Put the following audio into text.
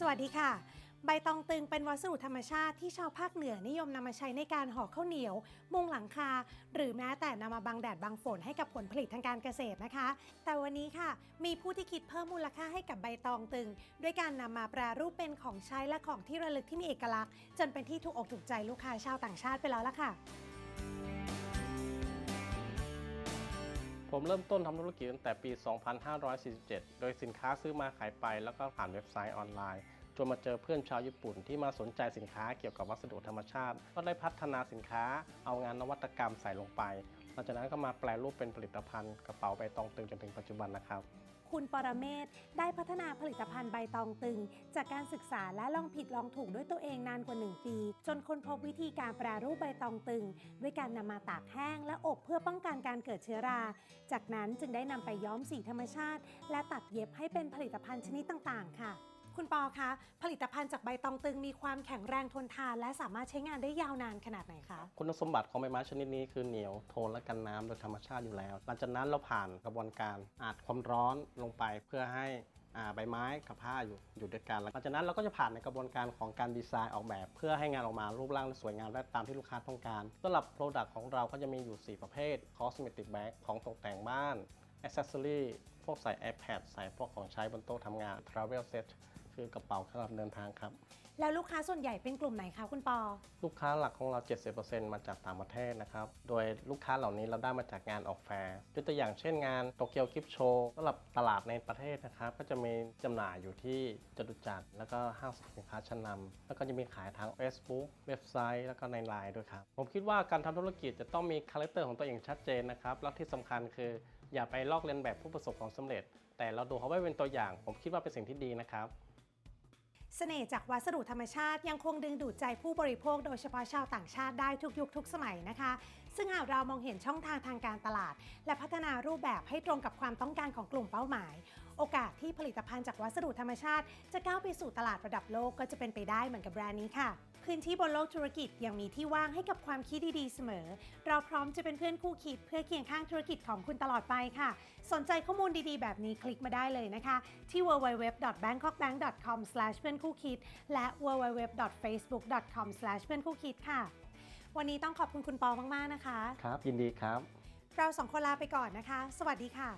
สวัสดีค่ะ ใบตองตึงเป็นวัสดุธรรมชาติที่ชาวภาคเหนือนิยมนำมาใช้ในการห่อข้าวเหนียว มุงหลังคา หรือแม้แต่นำมาบังแดดบังฝนให้กับผลผลิตทางการเกษตรนะคะ แต่วันนี้ค่ะ มีผู้ที่คิดเพิ่มมูลค่าให้กับใบตองตึง ด้วยการนำมาแปรรูปเป็นของใช้และของที่ระลึกที่มีเอกลักษณ์ จนเป็นที่ถูกอกถูกใจลูกค้าชาวต่างชาติไปแล้วล่ะค่ะ ผมเริ่มต้นทำธุรกิจตั้งแต่ปี 2547 โดยสินค้าซื้อมาขายไปแล้วก็ผ่านเว็บไซต์ออนไลน์ จนมาเจอเพื่อนชาวญี่ปุ่นที่มาสนใจสินค้าเกี่ยวกับวัสดุธรรมชาติ ก็ได้พัฒนาสินค้าเอางานนวัตกรรมใส่ลงไป หลังจากนั้นก็มาแปลรูปเป็นผลิตภัณฑ์กระเป๋าใบตองตึงจนถึงปัจจุบันนะครับ คุณปรเมศได้พัฒนาผลิตภัณฑ์ใบตองตึง จากการศึกษาและลองผิดลองถูกด้วยตัวเองนานกว่า 1 ปี จนค้นพบวิธีการแปรรูปใบตองตึง ด้วยการนำมาตากแห้งและอบเพื่อป้องกันการเกิดเชื้อรา จากนั้นจึงได้นำไปย้อมสีธรรมชาติ และตัดเย็บให้เป็นผลิตภัณฑ์ชนิดต่างๆ ค่ะ คุณปอคะ ผลิตภัณฑ์จากใบตองตึงมีความแข็งแรงทนทาน และสามารถใช้งานได้ยาวนานขนาดไหนคะ คุณสมบัติของใบไม้ชนิดนี้คือเหนียวทนและกันน้ำโดยธรรมชาติอยู่แล้ว หลังจากนั้นเราผ่านกระบวนการอาดความร้อนลงไปเพื่อให้ใบไม้กับผ้าอยู่อยู่ด้วยกันหลังจากนั้นเราก็จะผ่านในกระบวนการของการดีไซน์ออกแบบ เพื่อให้งานออกมารูปร่างสวยงามและตามที่ลูกค้าต้องการสำหรับโปรดักต์ของเราก็จะมีอยู่ 4 ประเภท cosmetic bag ของตกแต่งบ้าน accessory พวกใส่ iPad ใส่พวกของใช้บนโต๊ะทำงาน travel set คือกระเป๋าสำหรับเดินทางครับ แล้วลูกค้าส่วนใหญ่เป็นกลุ่มไหนคะคุณปอ ลูกค้าหลักของเรา 70%มาจากต่างประเทศนะครับ โดยลูกค้าเหล่านี้เราได้มาจากงานออกแฟร์ยกตัวอย่างเช่นงานโตเกียวกิฟโชว์สำหรับตลาดในประเทศนะครับ ก็จะมีจำหน่ายอยู่ที่จตุจักรแล้วก็ห้างสรรพสินค้าชั้นนำแล้วก็จะมีขายทาง Facebook เว็บไซต์ แล้วก็ในไลน์ด้วยครับ ผมคิดว่าการทำธุรกิจจะต้องมีคาแรคเตอร์ของตัวเองชัดเจนนะครับแล้วที่สำคัญคือ อย่าไปลอกเลียนแบบผู้ประสบความสำเร็จ แต่เราดูเขาไว้เป็นตัวอย่าง ผมคิดว่าเป็นสิ่งที่ดีนะครับเสน่ห์จากวัสดุธรรมชาติยังคงดึงดูดใจผู้บริโภคโดยเฉพาะชาวต่างชาติได้ทุกยุคทุกสมัยนะคะ ซึ่งหากเรามองเห็นช่องทางทางการตลาด และพัฒนารูปแบบให้ตรงกับความต้องการของกลุ่มเป้าหมาย โอกาสที่ผลิตภัณฑ์จากวัสดุธรรมชาติ จะก้าวไปสู่ตลาดระดับโลกก็จะเป็นไปได้เหมือนกับแบรนด์นี้ค่ะ พื้นที่บนโลกธุรกิจยังมีที่ว่างให้กับความคิดดีๆเสมอ เราพร้อมจะเป็นเพื่อนคู่คิดเพื่อเคียงข้างธุรกิจของคุณตลอดไปค่ะ สนใจข้อมูลดีๆ แบบนี้คลิกมาได้เลยนะคะ ที่ www.bangkokbank.com เพื่อนคู่คิดและ www.facebook.com เพื่อนคู่คิดค่ะ วันนี้ต้องขอบคุณคุณปอมากๆนะคะ ครับ ยินดีครับ เราสองคนลาไปก่อนนะคะ สวัสดีค่ะ